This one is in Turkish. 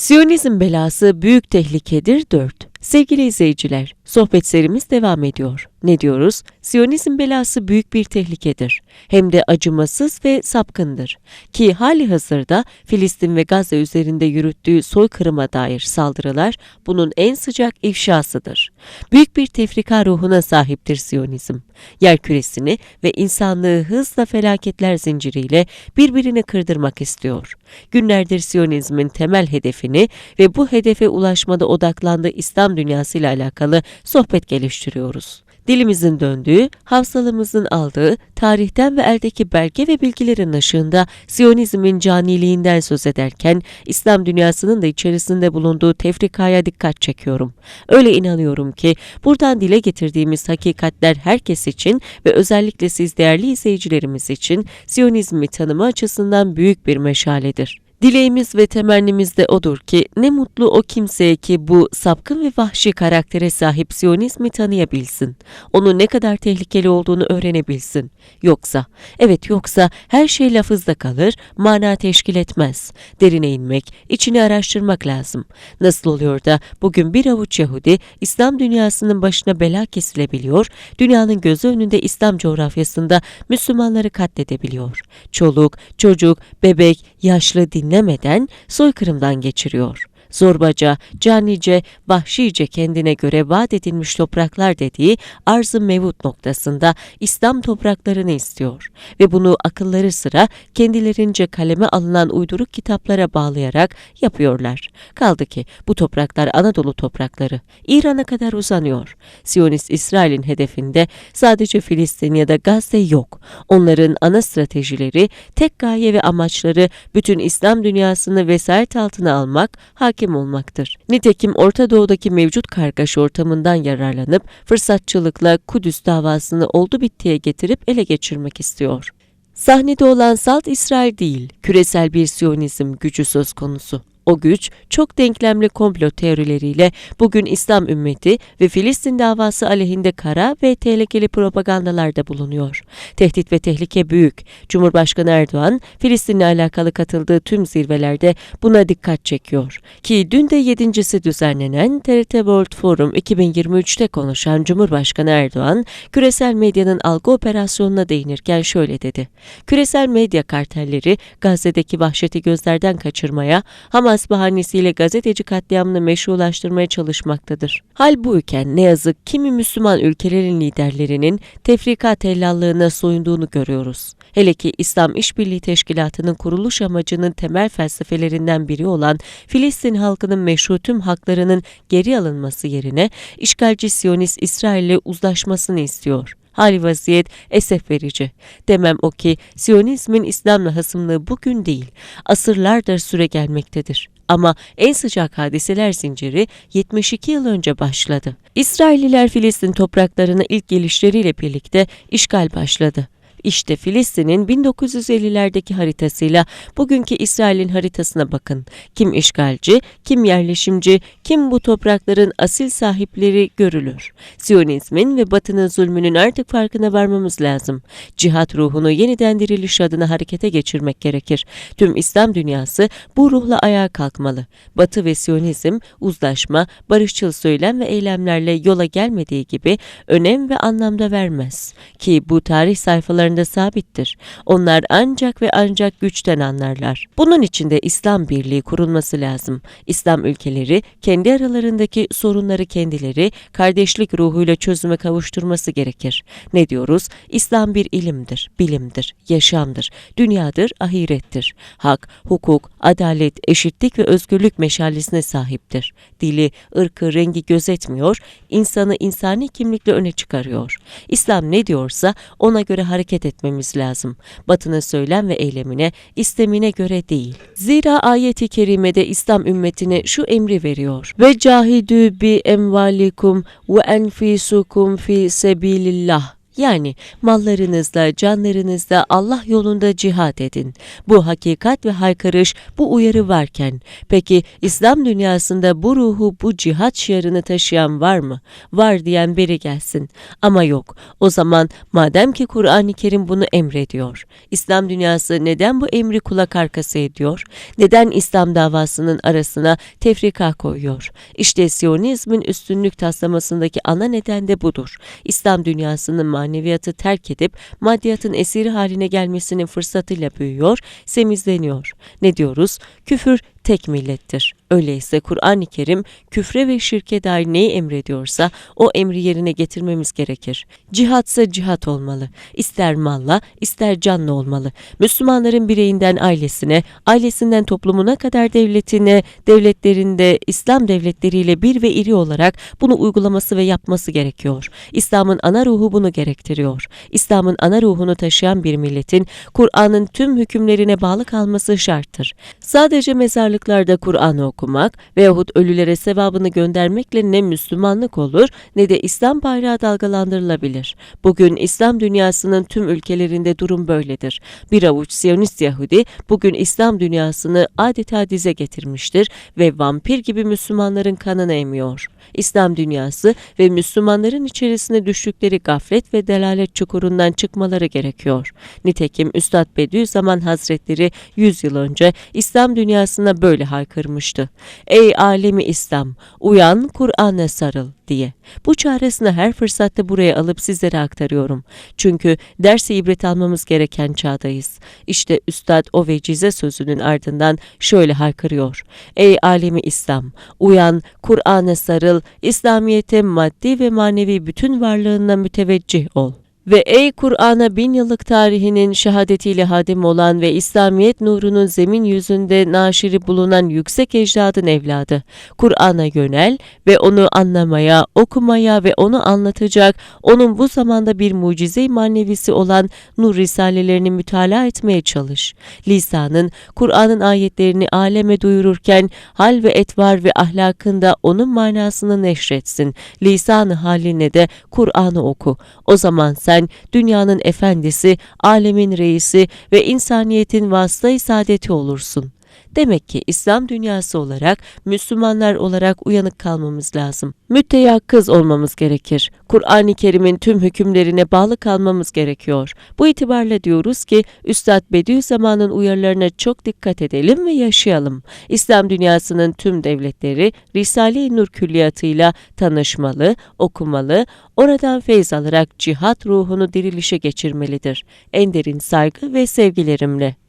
Siyonizm belası büyük tehlikedir 4. Sevgili izleyiciler, sohbet serimiz devam ediyor. Ne diyoruz? Siyonizm belası büyük bir tehlikedir. Hem de acımasız ve sapkındır. Ki hali hazırda Filistin ve Gazze üzerinde yürüttüğü soykırıma dair saldırılar bunun en sıcak ifşasıdır. Büyük bir tefrika ruhuna sahiptir Siyonizm. Yer küresini ve insanlığı hızla felaketler zinciriyle birbirine kırdırmak istiyor. Günlerdir Siyonizmin temel hedefini ve bu hedefe ulaşmada odaklandığı İslam dünyasıyla alakalı sohbet geliştiriyoruz. Dilimizin döndüğü, hafızalımızın aldığı, tarihten ve eldeki belge ve bilgilerin ışığında Siyonizmin caniliğinden söz ederken, İslam dünyasının da içerisinde bulunduğu tefrikaya dikkat çekiyorum. Öyle inanıyorum ki, buradan dile getirdiğimiz hakikatler herkes için ve özellikle siz değerli izleyicilerimiz için Siyonizmi tanıma açısından büyük bir meşaledir. Dileğimiz ve temennimiz de odur ki ne mutlu o kimseye ki bu sapkın ve vahşi karaktere sahip Siyonizmi tanıyabilsin. Onun ne kadar tehlikeli olduğunu öğrenebilsin. Yoksa, evet yoksa her şey lafızda kalır, mana teşkil etmez. Derine inmek, içini araştırmak lazım. Nasıl oluyor da bugün bir avuç Yahudi İslam dünyasının başına bela kesilebiliyor, dünyanın gözü önünde İslam coğrafyasında Müslümanları katledebiliyor. Çoluk, çocuk, bebek, yaşlı dinle dinlemeden soykırımdan geçiriyor zorbaca, canice, vahşice kendine göre vaat edilmiş topraklar dediği arz-ı mevut noktasında İslam topraklarını istiyor ve bunu akılları sıra kendilerince kaleme alınan uyduruk kitaplara bağlayarak yapıyorlar. Kaldı ki bu topraklar Anadolu toprakları, İran'a kadar uzanıyor. Siyonist İsrail'in hedefinde sadece Filistin ya da Gazze yok. Onların ana stratejileri, tek gaye ve amaçları bütün İslam dünyasını vesayet altına almak, hakim hakim olmaktır. Nitekim Orta Doğu'daki mevcut kargaşa ortamından yararlanıp fırsatçılıkla Kudüs davasını oldu bittiye getirip ele geçirmek istiyor. Sahnede olan salt İsrail değil, küresel bir Siyonizm gücü söz konusu. O güç çok denklemli komplo teorileriyle bugün İslam ümmeti ve Filistin davası aleyhinde kara ve tehlikeli propagandalarda bulunuyor. Tehdit ve tehlike büyük. Cumhurbaşkanı Erdoğan, Filistin'le alakalı katıldığı tüm zirvelerde buna dikkat çekiyor. Ki dün de yedincisi düzenlenen TRT World Forum 2023'te konuşan Cumhurbaşkanı Erdoğan, küresel medyanın algı operasyonuna değinirken şöyle dedi. Küresel medya kartelleri Gazze'deki vahşeti gözlerden kaçırmaya, Hamas Hamas bahanesiyle gazeteci katliamını meşrulaştırmaya çalışmaktadır. Hal bu iken ne yazık kimi Müslüman ülkelerin liderlerinin tefrika tellallığına soyunduğunu görüyoruz. Hele ki İslam İşbirliği Teşkilatı'nın kuruluş amacının temel felsefelerinden biri olan Filistin halkının meşru tüm haklarının geri alınması yerine işgalci Siyonist İsrail'le uzlaşmasını istiyor. Hali vaziyet esef verici. Demem o ki Siyonizmin İslam'la hasımlığı bugün değil, asırlardır süre gelmektedir. Ama en sıcak hadiseler zinciri 72 yıl önce başladı. İsrailliler Filistin topraklarına ilk gelişleriyle birlikte işgal başladı. İşte Filistin'in 1950'lerdeki haritasıyla bugünkü İsrail'in haritasına bakın. Kim işgalci, kim yerleşimci, kim bu toprakların asil sahipleri görülür. Siyonizmin ve Batı'nın zulmünün artık farkına varmamız lazım. Cihat ruhunu yeniden diriliş adına harekete geçirmek gerekir. Tüm İslam dünyası bu ruhla ayağa kalkmalı. Batı ve Siyonizm uzlaşma, barışçıl söylem ve eylemlerle yola gelmediği gibi önem ve anlamda vermez. Ki bu tarih sayfalarında sabittir. Onlar ancak ve ancak güçten anlarlar. Bunun için de İslam birliği kurulması lazım. İslam ülkeleri kendi aralarındaki sorunları kendileri kardeşlik ruhuyla çözüme kavuşturması gerekir. Ne diyoruz? İslam bir ilimdir, bilimdir, yaşamdır, dünyadır, ahirettir. Hak, hukuk, adalet, eşitlik ve özgürlük meşalesine sahiptir. Dili, ırkı, rengi gözetmiyor, insanı insani kimlikle öne çıkarıyor. İslam ne diyorsa ona göre hareket etmemiz lazım. Batının söylem ve eylemine, istemine göre değil. Zira ayeti kerimede İslam ümmetine şu emri veriyor. Ve cahidü bi emvalikum ve enfisukum fi sebilillah Yani mallarınızla, canlarınızla Allah yolunda cihat edin. Bu hakikat ve haykırış, bu uyarı varken, peki İslam dünyasında bu ruhu, bu cihat şiarını taşıyan var mı? Var diyen biri gelsin. Ama yok. O zaman madem ki Kur'an-ı Kerim bunu emrediyor, İslam dünyası neden bu emri kulak arkası ediyor? Neden İslam davasının arasına tefrika koyuyor? İşte Siyonizmin üstünlük taslamasındaki ana neden de budur. İslam dünyasının maneviyatı terk edip maddiyatın esiri haline gelmesinin fırsatıyla büyüyor, semizleniyor. Ne diyoruz? Küfür tek millettir. Öyleyse Kur'an-ı Kerim küfre ve şirke dair neyi emrediyorsa o emri yerine getirmemiz gerekir. Cihatsa cihat olmalı. İster malla, ister canlı olmalı. Müslümanların bireyinden ailesine, ailesinden toplumuna kadar devletine, devletlerinde İslam devletleriyle bir ve iri olarak bunu uygulaması ve yapması gerekiyor. İslam'ın ana ruhu bunu gerektiriyor. İslam'ın ana ruhunu taşıyan bir milletin Kur'an'ın tüm hükümlerine bağlı kalması şarttır. Sadece mezarlıklarda Kur'an'ı okumak veyahut ölülere sevabını göndermekle ne Müslümanlık olur ne de İslam bayrağı dalgalandırılabilir. Bugün İslam dünyasının tüm ülkelerinde durum böyledir. Bir avuç Siyonist Yahudi bugün İslam dünyasını adeta dize getirmiştir ve vampir gibi Müslümanların kanını emiyor. İslam dünyası ve Müslümanların içerisine düştükleri gaflet ve delalet çukurundan çıkmaları gerekiyor. Nitekim Üstad Bediüzzaman Hazretleri 100 yıl önce İslam dünyasına böyle haykırmıştı. Ey alemi İslam, uyan Kur'an'a sarıl diye. Bu çaresini her fırsatta buraya alıp sizlere aktarıyorum. Çünkü dersi ibret almamız gereken çağdayız. İşte Üstad o vecize sözünün ardından şöyle haykırıyor. Ey alemi İslam, uyan Kur'an'a sarıl, İslamiyete maddi ve manevi bütün varlığına müteveccih ol. Ve ey Kur'an'a bin yıllık tarihinin şehadetiyle hadim olan ve İslamiyet nurunun zemin yüzünde naşiri bulunan yüksek ecdadın evladı. Kur'an'a yönel ve onu anlamaya, okumaya ve onu anlatacak, onun bu zamanda bir mucize manevisi olan nur risalelerini mütalaa etmeye çalış. Lisanın, Kur'an'ın ayetlerini aleme duyururken hal ve etvar ve ahlakında onun manasını neşretsin. Lisanı haline de Kur'an'ı oku. O zaman sen dünyanın efendisi, alemin reisi ve insaniyetin vasıta-i saadeti olursun. Demek ki İslam dünyası olarak, Müslümanlar olarak uyanık kalmamız lazım. Mütteyakkız olmamız gerekir. Kur'an-ı Kerim'in tüm hükümlerine bağlı kalmamız gerekiyor. Bu itibarla diyoruz ki Üstad Bediüzzaman'ın uyarılarına çok dikkat edelim ve yaşayalım. İslam dünyasının tüm devletleri Risale-i Nur külliyatıyla tanışmalı, okumalı, oradan feyz alarak cihat ruhunu dirilişe geçirmelidir. En derin saygı ve sevgilerimle.